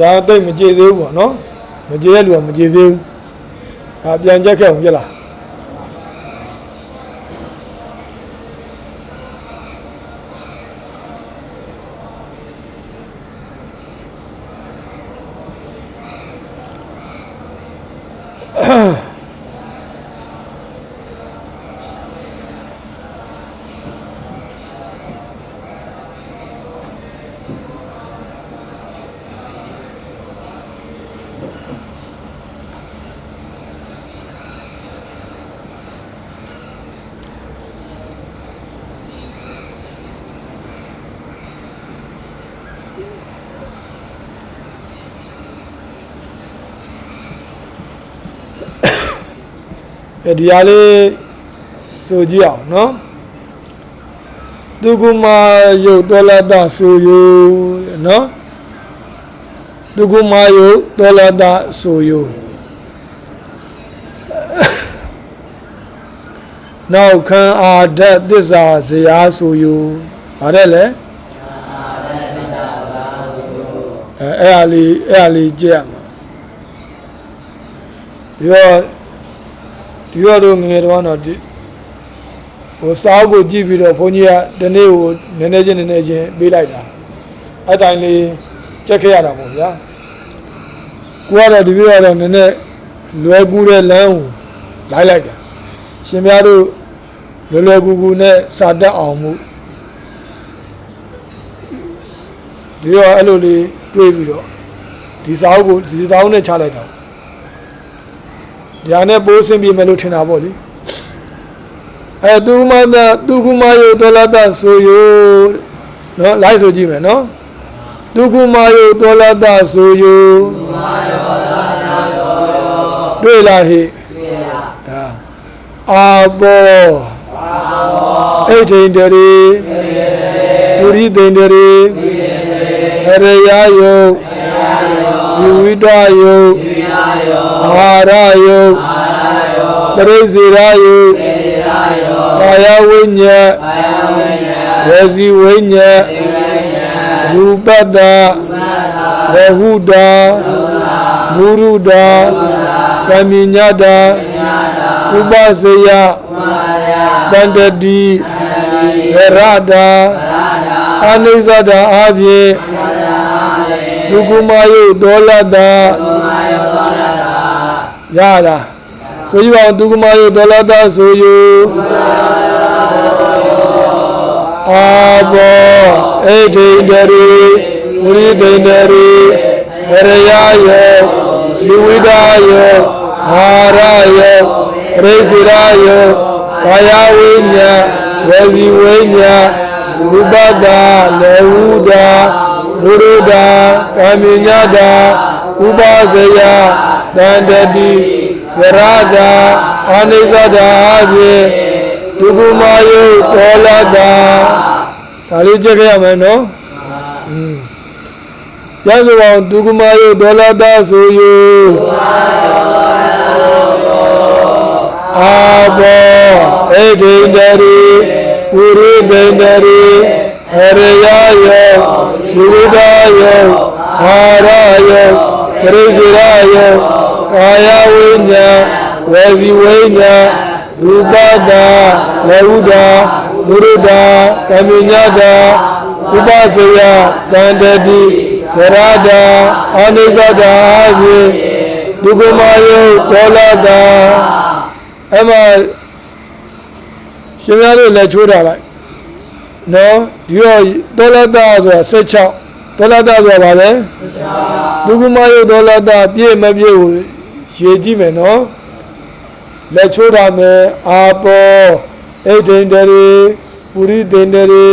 ရာတိတ်မကြည်သေးဘူးပေါ့နော်မကြည်တဲ့လူကမကြည်သေးဘူးဒါပြန်ချက်ခဲ့အောင်ကြလား အဲဒီဟာလေးဆိုကြည့်အောင်နော်ဒုက္ခမယုတ်တောလတဆိုယုတဲ့နော်ဒုက္ခမယုတ်တောလတဆိုယုနောက်ခံအာဓာတ်သစ္စာဇရာဆိုယုဗါတဲ့လေအဲအဲ့ဟာလေးအဲ့ဟာလေးကြည့်ရမှာပြီးတော့ ဒီရတော့ငယ်တော့တော့ဒီဟိုစာအုပ်ကိုကြည့်ပြီးတော့ဘုန်းကြီးကဒီနေ့ကိုနည်းနည်းချင်းနည်းနည်းချင်းပေးလိုက်တာအဲ့တိုင်းလေးကြက်ခဲ့ရတာပေါ့ဗျာကိုကတော့ဒီပြရတော့နည်းနည်းလွယ်ကူတဲ့လမ်းကိုလိုက်လိုက်တာရှင်များတို့လွယ်လွယ်ကူကူနဲ့စာတတ်အောင်မှုဒီတော့အဲ့လိုလေးတွေးပြီးတော့ဒီစာအုပ်ကိုဒီစာအုပ်နဲ့ချလိုက်တာ ညာနဲ့ပိုးဆင်းပြေမယ်လို့ထင်တာပေါ့လေအဲသူမသာသူကုမယောတောလတဆိုယောနော်လိုက်ဆိုကြည့်မယ်နော်သူကုမယောတောလတဆိုယောတွေ့လားဟိဒါအာဘောအိဋ္ဌိန္ဒရီပုရိသိန္ဒရီအရယယု ဇီဝိတယုအာဟာရယုပရိစေရယုကာယဝိညာဉ်ဝစီဝိညာဉ်ရူပတ္တဝဟုတာမုရုတာကမ္မညတာဥပစေယတန္တတိဇရတာအနိစ္စတာအပြင် ဒုက္ခမယုဒေါလတာရလားဆိုကြပါဦးဒုက္ခမယုဒေါလတာဆိုယူအာဘောအိဋ္ဌိန္ဒရီပုရိသိန္ဒရီရယယောဇီဝိဒယောအာရယောပရိစေရယောကာယဝိညာဝစီဝိညာရူပတာလေဟုတာ ဘုရုတာကာမိညတာဥပစေယတန္တတိစရတာအာနိစ္စတာအပြင်ဒုက္ခမယုတောလတာဒါလေးကြည့်ခဲ့ရမယ်နော်อืมရသောအောင်ဒုက္ခမယုတောလတာဆိုယအာဘောဣဒိန္ဒရီပုရိဒိန္ဒရီ အရယယောဇီဝိတယောအာရယောပရိစေရယောကာယဝိညာဝစီဝိညာရူပတာလေဟုတာမုရုတာကမ္မညတာဥပစေယတန္တတိဇရတာအာနိစ္စတာအပြင်ဒုက္ခမယုဒေါလတာအဲ့မှာရှင်များတို့လည်းချိုးထားလိုက် နော်ဒီတော့ဒေါလတာဆိုတာ16ဒေါလတာဆိုတာဗာလဲဒုက္ခမယုဒေါလတာပြည့်မပြည့်ကိုရှည်ကြည့်မယ်နော်လက်ချိုးထားမယ်အာပေါဣဒိန္ဒရီပုရိဒိန္ဒရီ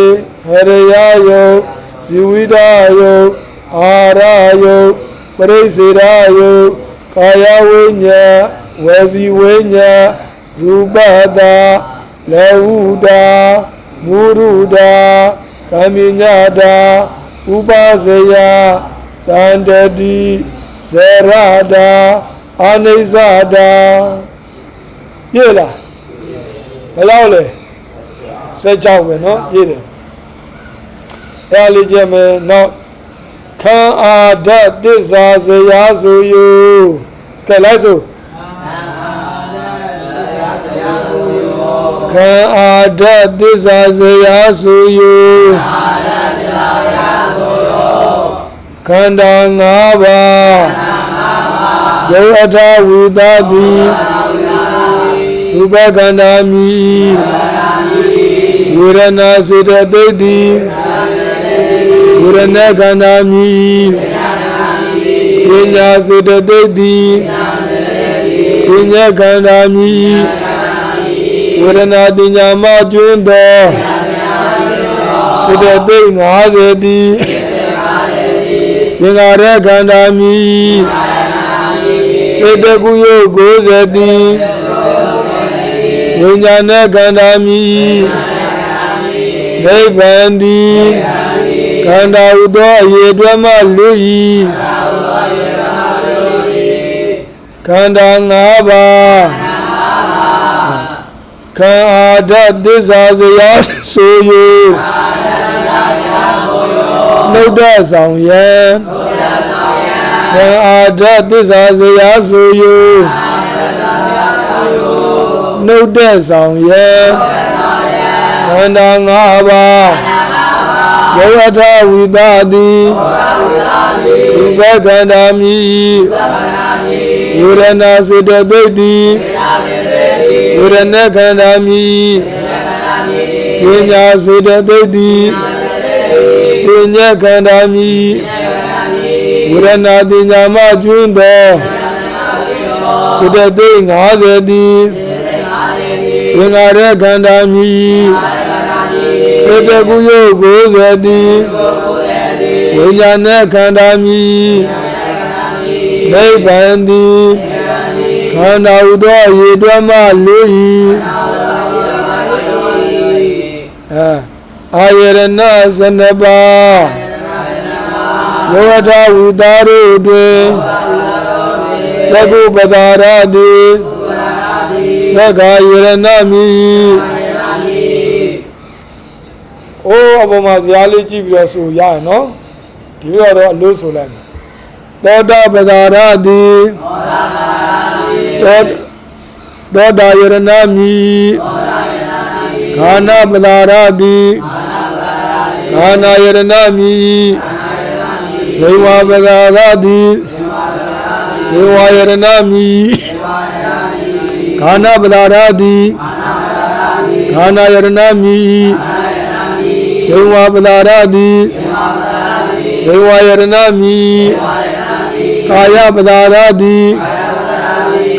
ဟရယယောဇီဝိဒယောအာရယောပရိစေရယောကာယဝိညာဝစီဝိညာရူပတာလေဟုတာ မုရုတာကမ္မညတာဥပစေယတန္တတိဇရတာအာနိစ္စတာပြည့်လားဘယ်လောက်လဲ16ပဲเนาะပြည့်တယ် အဲ့ဒါလေးကြည့်မယ်နောက်ခံအာဒတ်သစ္စာဇရာဆိုယူကဲလိုက်ဆို ခံအာဒတ်သစ္စာဇရာဆိုယူခန္ဓာ၅ပါးယုတ်အထာဝိသတိရူပခန္ဓာမြည်ဝေဒနာစေတသိက်တိဝေဒနာခန္ဓာမြည်ပညာစေတသိက်တိပညာခန္ဓာမြည် ဝေဒနာပညာမကျွန်းသောစေတသိက်50တိသင်္ခါရခန္ဓာမြည်စေတကုယု90တိဝိညာဏခန္ဓာမြည်နိဗ္ဗာန်တိခန္ဓာဥသောအရေအတွက်မှလူ၏ခန္ဓာ၅ပါး ခံအာဒတ်သစ္စာစရာဆို၍နှုတ်တဆောင်ယံခံအာဒတ်သစ္စာစရာဆို၍နှုတ်တဆောင်ယံခန္ဓာ၅ပါးယောယထဝိသတိဥပခန္ဓာမိဝေဒနာစေတသိက်တိ ဝေဒနာခန္ဓာမိပညာစေတသိက်တိပညာခန္ဓာမိဝေဒနာပညာမကျွန်းသောစေတသိက်50တိသင်္ခါရခန္ဓာမိစေတကုယု90တိဝိညာဏခန္ဓာမိနိဗ္ဗာန်တိ ခန္ဓာဥသောအရေအတွက်မှလူ၏အာအာယရဏဇနပါယောထဝိတာတို့တွင်သကုပဒါရတိသက္ကာယရဏမိအိုးအပေါ်မှာဇာလေးကြည့်ပြီးတော့ဆိုရရနော်ဒီလိုတော့အလို့ဆိုလိုက်မယ်သောတာပဒါရတိသော သောတာယရဏမိခာနာပဒါရတိခာနာယရဏမိဇေဝပဒါရတိဇေဝယရဏမိခာနာပဒါရတိခာနာယရဏမိဇေဝပဒါရတိဇေဝယရဏမိကာယပဒါရတိကာယ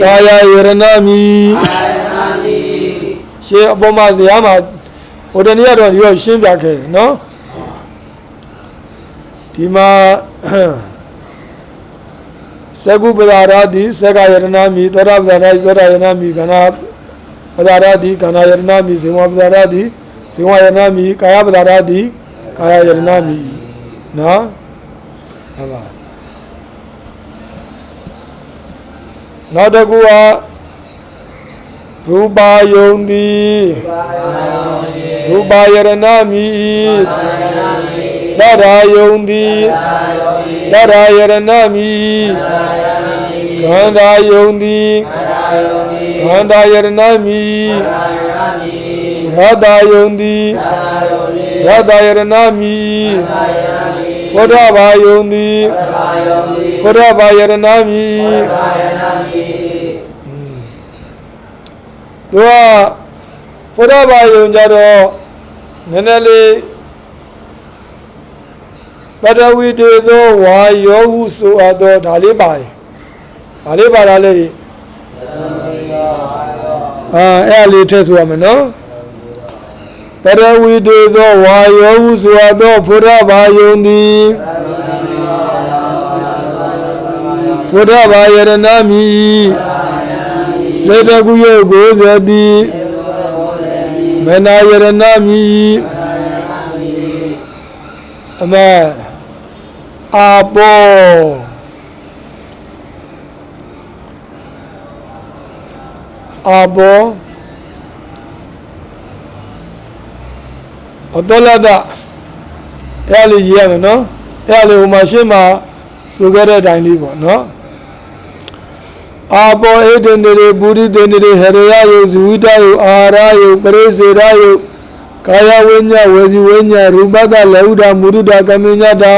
ယရဏမိရှင်းအပေါ်မှာဇာမှာဟိုတနေ့ကတော့ဒီတော့ရှင်းပြခဲ့နော်ဒီမှာသကုပဒါရတိသက္ကယရဏမိသောတာပဒါရတိသောတာယရဏမိခန္ဓာပဒါရတိခန္ဓာယရဏမိဇေဝပဒါရတိဇေဝယရဏမိကာယပဒါရတိကာယယရဏမိနော်ဟုတ်ပါ နောက်တစ်ခုကရူပါယုံတိရူပါယရဏမိသတ္ထာယုံတိသတ္ထာယရဏမိခန္ဓာယုံတိခန္ဓာယရဏမိရတယုံတိရတယရဏမိ ဘုဒ္ဓဘာယုံတိဘုဒ္ဓဘာယရဏမိသူကဘုရားဘာယုံကြတော့နည်းနည်းလေးပတဝီတေဇောဝါယောဟုဆိုအပ်တော့ဒါလေးပါတယ်ဒါလေးပါတာလေအာအဲ့အလေးထည့်ဆိုရမယ်နော် ပတဝီတေဇောဝါယောဟုဆိုအပ်တော့ဘုရားဘာယုံသည်ဘုရားဘာယရဏမိစေတကုယကိုဇတိမနာယရဏမိအမအာဘောအာဘော အတလဒအဲ့ဒါလေးရေးရမယ်နော်အဲ့ဒါလေးဟိုမှာရှင်းမှာဆိုခဲ့တဲ့အတိုင်းလေးပေါ့နော်အာဘောဧတနေရေပုရိတေနေရေဟရယယုဇဝိတယုအာဟာရယုပရိစေရယုကာယဝိညာဝေစီဝိညာရူပတလေဟုတာမုဒုတာကမိညတာ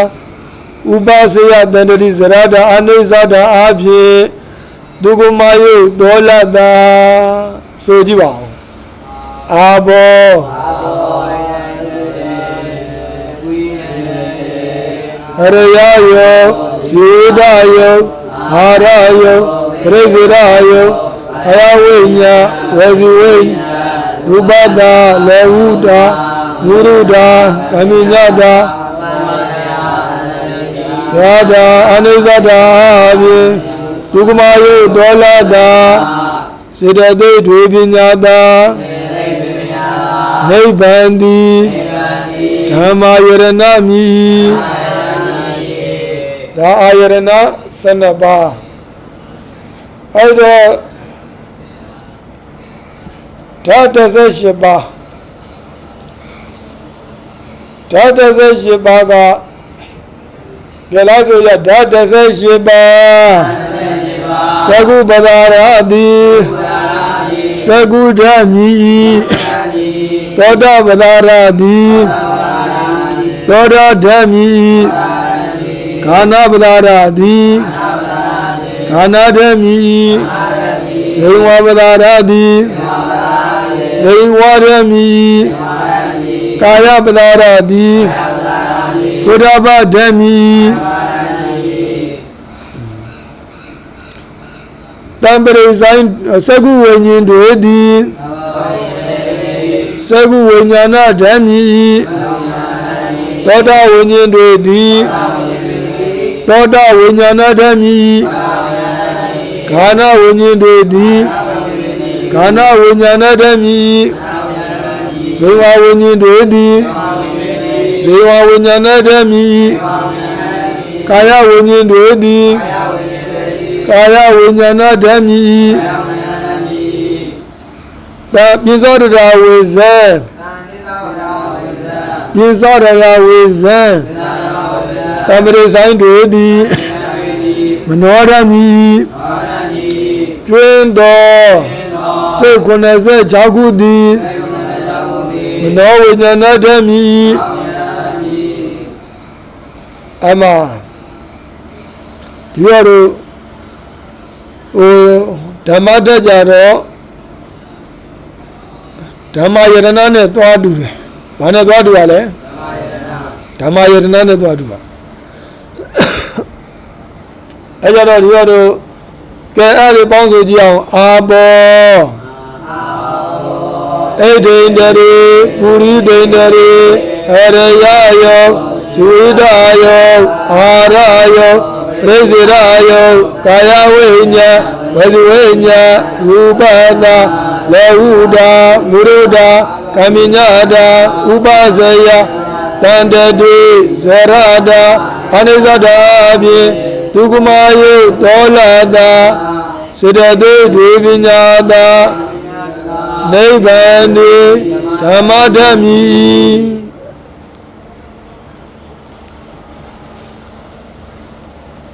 ဥပါစေယတန္တတိဇရတာအနိစ္စတာအာဖြင့်ဒုက္ခမယုဒေါလတာဆိုကြည့်ပါဦးအာဘော ဟရယယောဇေဒယောဟာရယောပရိစေရယောခယဝိညာဝေစီဝိညာရူပတာလေဟုတာမုရုတာကမိညတာသာတာအနိစ္စတာအပြင်ဒုက္ခမယုဒေါလတာစေတသိက်တွေပညာတာနိဗ္ဗာန်တိဓမ္မယရဏမိ ဒါအာယရဏ12ပါးအဲ့တော့ဓာတ်18ပါးဓာတ်18ပါးကကြလားဆိုရဓာတ်18ပါးသကုပဒါရတိသကုဓာမိသောတာပဒါရတိသောတာဓာမိ ခန္ဓာပဒါရတိခန္ဓာဓာမိဇိဝပဒါရတိဇိဝဓာမိကာယပဒါရတိဘုဒ္ဓဘာဓာမိတံပရိဆိုင်သကုဝိညာဉ်တွေသည်သကုဝိညာဏဓာမိသောတာဝိညာဉ်တွေသည် သောတာဝိညာဏဓာမိခန္ဓာဝိညာဉ်တွေသည်ခန္ဓာဝိညာဏဓာမိဇေဝဝိညာဉ်တွေသည်ဇေဝဝိညာဏဓာမိကာယဝိညာဉ်တွေသည်ကာယဝိညာဏဓာမိတာပိဇောတရာဝေဇံပိဇောတရာဝေဇံ တမရိဆိုင်တွေသည်မနောဓမိကျွင်းတော်စိတ်96ခုသည်မနောဝိညာဏဓာမိအမဒီရတို့ဟိုဓမ္မတက်ကြတော့ဓမ္မယတနာနဲ့သွားတူတယ်။ဘာနဲ့သွားတူရလဲ။ဓမ္မယတနာနဲ့သွားတူပါ။ အဲကြတော့ဒီရတို့ကဲအဲ့ဒီပေါင်းစုကြည့်အောင်အာဘောအိဒိန္ဒရေပုရိဒိန္ဒရေဟရယယောဇဝိဒယောအာရယောပရိစေရယောကာယဝိညာဝဇဝိညာရူပနာလေဟုတာမုရုတာကမိညာတာဥပဇယတန္တတိဇရတာအနိစ္စတာအပြင် ဒုက္ခမယုဒေါလတာစေတသိက်တွေပညာတာနိဗ္ဗာန်တိဓမ္မဓမ္မိ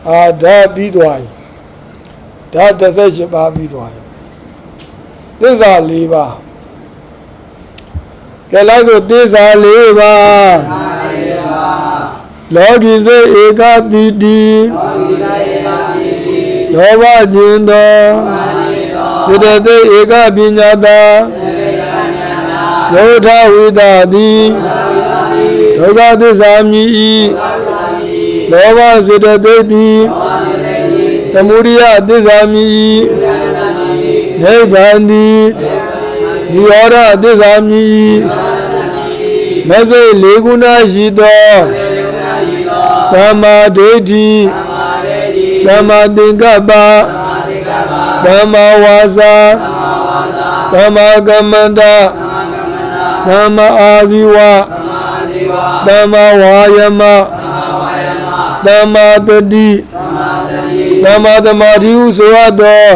အာဓာပြီးသွားပြီဓာ18ပါးပြီးသွားပြီသစ္စာ၄ပါးကဲလိုက်ဆိုသစ္စာ၄ပါး လောကီစေဧကတိတိလောဘခြင်းသောစေတသိက်ဧကပညာတာယောထဝိတာတိဒုက္ခသစ္စာမိဤလောဘစေတသိက်တိသမုဒိယသစ္စာမိဤနိဗ္ဗာန်တိနိရောဓသစ္စာမိဤမဆိတ်လေးခုနာရှိသော သမ္မာဒိဋ္ဌိသမ္မာသင်္ကပ္ပသမ္မာဝါစာသမ္မာကမ္မန္တသမ္မာအာဇီဝသမ္မာဝါယမသမ္မာတတိသမ္မာသမာဓိဟုဆိုရသော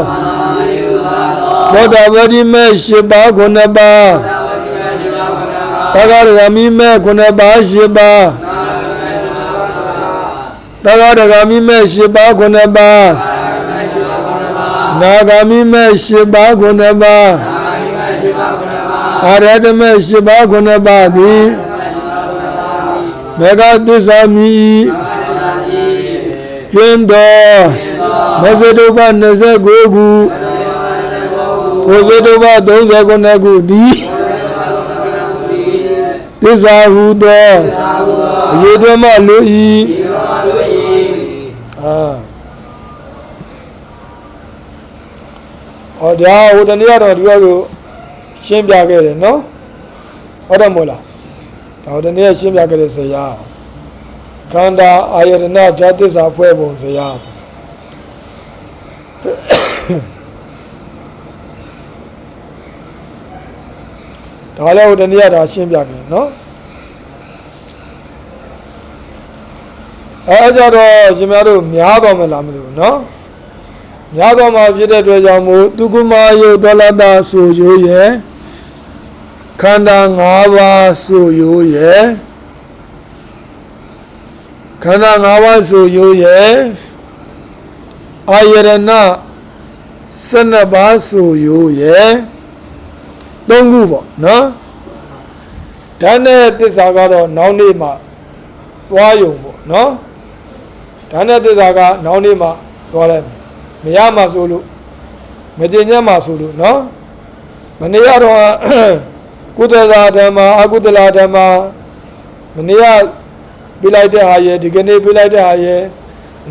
သောတာပတိမေ၈ပါးခုနှစ်ပါးသဂရဂမိမေခုနှစ်ပါး၈ပါး တဂဒဂာမိမဲ့၈ပါးခုနှစ်ပါးနာဂာမိမဲ့၈ပါးခုနှစ်ပါးအာရတမဲ့၈ပါးခုနှစ်ပါးသည်မေဃသစ္စာမိကျင်းတော်မဇ္ဇတုပ29ခုဘုဇ္ဇတုပ39ခုသည်သစ္စာဟုသောအရေတော်မှလူဤ အာအော်ဒါဟိုတနေ့ကတော့ဒီကလိုရှင်းပြခဲ့တယ်နော်ဟုတ်တယ်မို့လားဒါဟိုတနေ့ရှင်းပြခဲ့တဲ့ဇရာခန္ဓာအာယတနာဓာတ်သစ္စာဖွဲ့ပုံဇရာဒါလည်းဟိုတနေ့ကဒါရှင်းပြခဲ့နော် အဲကြတော့ရှင်များတို့များတော့မလားမသိဘူးနော်များတော့မှဖြစ်တဲ့အတွက်ကြောင့်မို့သူကုမာယုတ်ဒေါလတာဆိုရိုးရဲ့ခန္ဓာ၅ပါးဆိုရိုးရဲ့ခန္ဓာ၅ပါးဆိုရိုးရဲ့အာယရဏ12ပါးဆိုရိုးရဲ့သုံးခုပေါ့နော်ဓာတ်နဲ့တစ္ဆာကတော့နောက်နေ့မှသွားယုံပေါ့နော် ဒါနဲ့သစ္စာကနောက်နေ့မှသွားလိုက်မယ်မရမှဆိုလို့မတင်ညက်မှဆိုလို့နော်မနေ့ကတော့ကုသလာဓမ္မအကုသလာဓမ္မမနေ့ကပြလိုက်တဲ့ဟာရဲ့ဒီကနေ့ပြလိုက်တဲ့ဟာရဲ့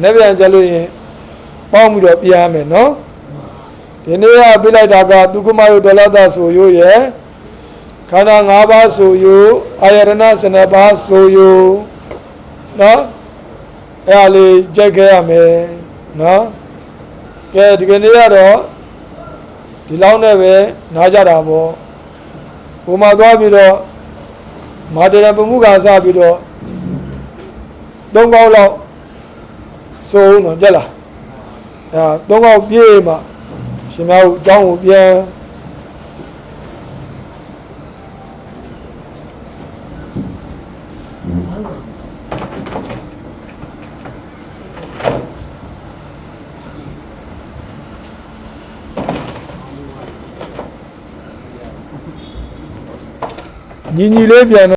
နေ့ပြန်ကြလို့ရင်ပေါင်းပြီးတော့ပြန်ရမယ်နော်ဒီနေ့ကပြလိုက်တာကဒုက္ခမယုဒလတာဆိုရိုးရဲ့ခန္ဓာ၅ပါးဆိုရိုးအာယရဏ12ပါးဆိုရိုးနော် အဲ့ဒါလေးကြိုက်ခဲ့ရမယ်နော်ကဲဒီကနေ့ကတော့ဒီလောက်နဲ့ပဲနားကြတာပေါ့ဘုံမှာသွားပြီးတော့မာတရပမှုကစပြီးတော့သုံးကောင်းလောက်စိုးဦးတော့ကြက်လားအဲသုံးကောင်းပြေးမှရှင်များတို့အကြောင်းကိုပြန် ညီညီလေးပြန်